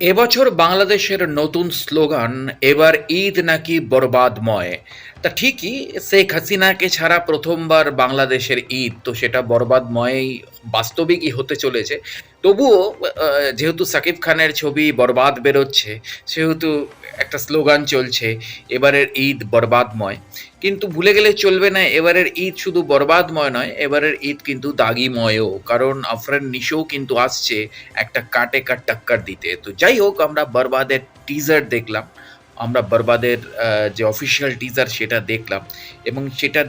এবছর বাংলাদেশের নতুন স্লোগান, এবার ঈদ নাকি বরবাদময় তা ঠিকই, শেখ হাসিনাকে ছাড়া প্রথমবার বাংলাদেশের ঈদ, তো সেটা বরবাদময়ই বাস্তবিকই হতে চলেছে। তবুও যেহেতু সাকিব খানের ছবি বরবাদ বেরোচ্ছে, সেহেতু একটা স্লোগান চলছে, এবারের ঈদ বরবাদময়। কিন্তু ভুলে গেলে চলবে না, এবারের ঈদ শুধু বরবাদময় নয়, এবারের ঈদ কিন্তু দাগিময়ও। কারণ আফরান নিশোও কিন্তু আসছে একটা কাটে কাট টাক্কার দিতে। তো যাই হোক, আমরা বরবাদের টিজার দেখলাম। আমরা বরবাদের যে অফিসিয়াল টিজার সেটা দেখলাম এবং সেটা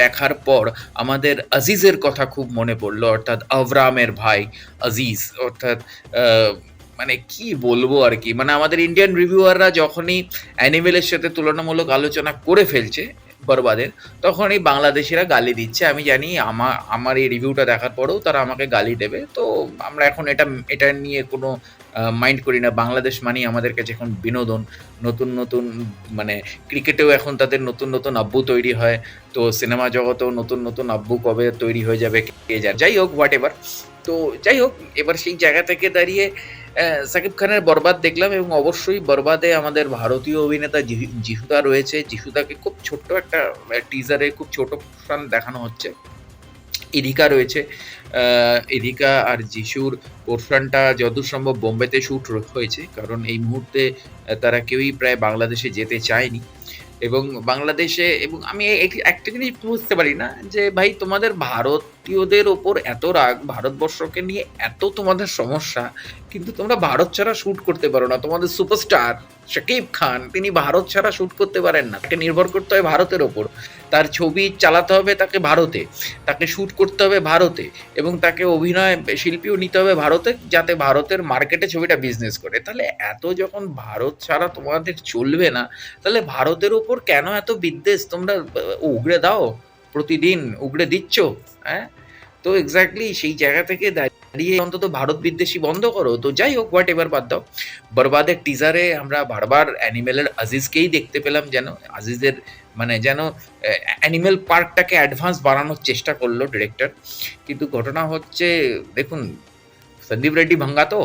দেখার পর আমাদের আজিজের কথা খুব মনে পড়ল, অর্থাৎ আভরামের ভাই আজিজ, অর্থাৎ মানে কি বলব আর কি মানে আমাদের ইন্ডিয়ান রিভিউয়াররা যখনই অ্যানিমেলের সাথে তুলনামূলক আলোচনা করে ফেলছে বরবাদের তখনই বাংলাদেশিরা গালি দিচ্ছে। আমি জানি আমার আমার এই রিভিউটা দেখার পরেও তারা আমাকে গালি দেবে। তো আমরা এখন এটা এটা নিয়ে কোনো মাইন্ড করি না। বাংলাদেশ মানেই আমাদের কাছে এখন বিনোদন। নতুন নতুন মানে ক্রিকেটেও এখন তাদের নতুন নতুন আব্বু তৈরি হয়। তো সিনেমা জগতেও নতুন নতুন আব্বু কবে তৈরি হয়ে যাবে কে জানে। যাই হোক হোয়াট এভার তো যাই হোক, এবার সেই জায়গা থেকে দাঁড়িয়ে সাকিব খানের বরবাদ দেখলাম এবং অবশ্যই বরবাদে আমাদের ভারতীয় অভিনেতা জিহু- জিহুদা রয়েছে। জিহুদাকে খুব ছোট্ট একটা টিজারে খুব ছোট পোর্শন দেখানো হচ্ছে। ইধিকা রয়েছে। আহ, আর যিশুর পোর্শনটা যতদূর সম্ভব বোম্বেতে শ্যুট হয়েছে কারণ এই মুহূর্তে তারা কেউই প্রায় বাংলাদেশে যেতে চায়নি। এবং বাংলাদেশে এবং আমি একটা জিনিস বুঝতে পারি না যে ভাই তোমাদের ভারতীয়দের ওপর এত রাগ ভারতবর্ষকে নিয়ে এত তোমাদের সমস্যা, কিন্তু তোমরা ভারত ছাড়া শ্যুট করতে পারো না, তোমাদের সুপারস্টার শাকিব খান, তিনি ভারত ছাড়া শ্যুট করতে পারেন না। তাকে নির্ভর করতে হয় ভারতের ওপর। তার ছবি চালাতে হবে তাকে ভারতে। তাকে শ্যুট করতে হবে ভারতে এবং তাকে অভিনয় শিল্পীও নিতে হবে ভারতে যাতে ভারতের মার্কেটে ছবিটা বিজনেস করে। তাহলে এত যখন ভারত ছাড়া তোমাদের চলবে না, তাহলে ভারতের ওপর কেন এত বিদ্বেষ? তোমরা উগড়ে দাও প্রতিদিন, উগড়ে দিচ্ছ হ্যাঁ? তো এক্স্যাক্টলি সেই জায়গা থেকে দাঁড়িয়ে অন্তত ভারত বিদ্বেষী বন্ধ করো। তো যাই হোক হোয়াট এবার বাদ দাও। বরবাদের টিজারে আমরা বারবার অ্যানিমেলের আজিজকেই দেখতে পেলাম যেন আজিজের মানে যেন অ্যানিমেল পার্কটাকে অ্যাডভান্স বানানোর চেষ্টা করল ডিরেক্টর কিন্তু ঘটনা হচ্ছে, দেখুন সন্দীপ রেড্ডি ভাঙ্গা তো।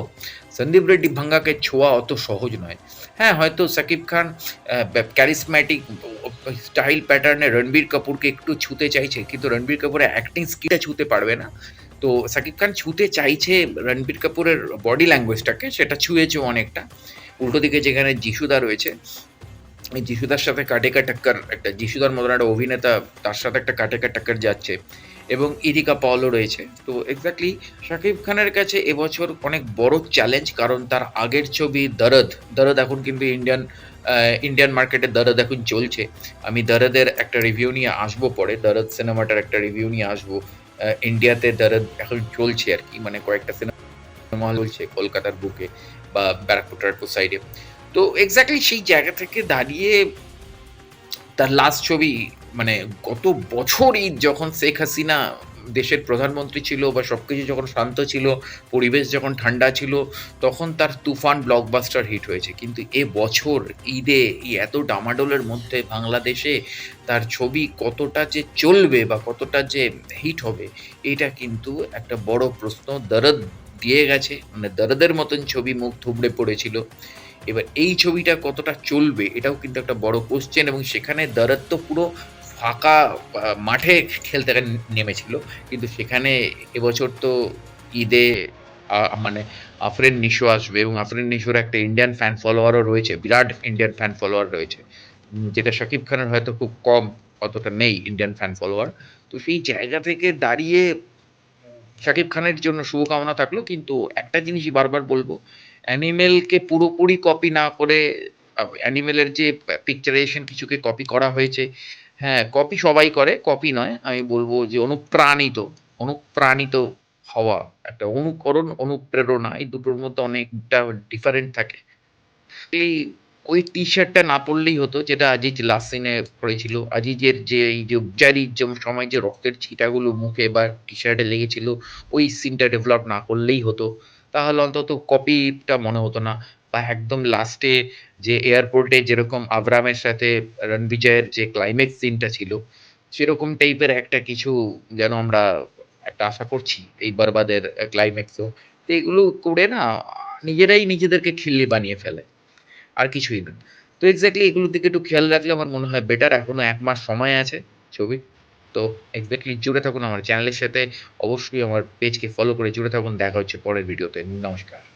সন্দীপ রেড্ডি ভাঙ্গাকে ছোঁয়া অত সহজ নয়। হ্যাঁ হয়তো সাকিব খান ক্যারিসম্যাটিক স্টাইল প্যাটার্নে রণবীর কাপুরকে একটু ছুতে চাইছে, কিন্তু রণবীর কাপুরের অ্যাক্টিং স্কিলটা ছুতে পারবে না। তো সাকিব খান ছুতে চাইছে রণবীর কাপুরের বডি ল্যাঙ্গুয়েজটাকে সেটা ছুঁয়েছে অনেকটা। উল্টো দিকে যেখানে যিশুদা রয়েছে যিশুদার সাথে কাটেকা টাক্কর একটা, যিশুদার মতন একটা অভিনেতা, তার সাথে একটা কাটেকা টাক্কর যাচ্ছে এবং ইদিকা পাওয়ালও রয়েছে। তো এক্স্যাক্টলি শাকিব খানের কাছে এবছর অনেক বড় চ্যালেঞ্জ কারণ তার আগের ছবি দরদ দরদ এখন কিন্তু ইন্ডিয়ান ইন্ডিয়ান মার্কেটে দরদ এখন চলছে। আমি দরদের একটা রিভিউ নিয়ে আসব পরে, দরদ সিনেমাটার একটা রিভিউ নিয়ে আসব। ইন্ডিয়াতে দরদ এখন চলছে আর কি মানে কয়েকটা সিনেমা চলছে কলকাতার বুকে বা ব্যারাকপুর টারাকপুর সাইডে তো এক্স্যাক্টলি সেই জায়গা থেকে দাঁড়িয়ে তার লাস্ট ছবি মানে গত বছরই যখন শেখ হাসিনা দেশের প্রধানমন্ত্রী ছিল বা সব কিছু যখন শান্ত ছিল, পরিবেশ যখন ঠান্ডা ছিল, তখন তার তুফান ব্লকবাস্টার হিট হয়েছে। কিন্তু এ বছর ঈদে এই এত ডামাডোলের মধ্যে বাংলাদেশে তার ছবি কতটা যে চলবে বা কতটা যে হিট হবে, এটা কিন্তু একটা বড় প্রশ্ন। দরদ দিয়ে গেছে মানে দরদের মতন ছবি মুখ থুবড়ে পড়েছিল। এবার এই ছবিটা কতটা চলবে, এটাও কিন্তু একটা বড় কোশ্চেন এবং সেখানে দরদ তো পুরো ফাঁকা মাঠে খেলতে নেমেছিল। কিন্তু সেখানে এবছর তো ঈদে মানে আফরিন নিশো আসবে এবং আফরিন নিশোর একটা ইন্ডিয়ান ফ্যান ফলোয়ারও রয়েছে, বিরাট ইন্ডিয়ান ফ্যান ফলোয়ার রয়েছে। যেটা শাকিব খানের হয়তো খুব কম, অতটা নেই ইন্ডিয়ান ফ্যান ফলোয়ার তো সেই জায়গা থেকে দাঁড়িয়ে শাকিব খানের জন্য শুভকামনা থাকল, কিন্তু একটা জিনিসই বারবার বলব, অ্যানিমেলকে পুরোপুরি কপি না করে অ্যানিমেলের যে পিকচারাইজেশন কিছুকে কপি করা হয়েছে হ্যাঁ কপি সবাই করে কপি নয়, আমি বলব যে অনুপ্রাণিত অনুপ্রাণিত হওয়া, একটা অনুকরণ, অনুপ্রেরণা, এই দুটোর মধ্যে অনেকটা ডিফারেন্ট থাকে। এই ওই টি শার্টটা না পরলেই হতো, যেটা আজিজ লাস্ট সিনে পরেছিল আজিজের যে এই যে উপচারির যে সময় যে রক্তের ছিটাগুলো মুখে বা টি শার্টে লেগেছিল, ওই সিনটা ডেভেলপ না করলেই হতো। তাহলে অন্তত কপিটা মনে হতো না। বা একদম লাস্টে যে এয়ারপোর্টে যেরকম আবরামের সাথে রণবিজয়ের যে ক্লাইম্যাক্স সিনটা ছিল, সেরকম টাইপের একটা কিছু যেন আমরা একটা আশা করছি এই বরবাদের ক্লাইম্যাক্সও তো এগুলো করে না, নিজেরাই নিজেদেরকে খিল্লি বানিয়ে ফেলে। আর কিছুই না। তো এক্স্যাক্টলি এগুলোর দিকে একটু খেয়াল রাখলে আমার মনে হয় বেটার। এখনও এক মাস সময় আছে ছবি তো এক্স্যাক্টলি জুড়ে থাকুন আমার চ্যানেলের সাথে। অবশ্যই আমার পেজকে ফলো করে জুড়ে থাকুন। দেখা হচ্ছে পরের ভিডিওতে। নমস্কার।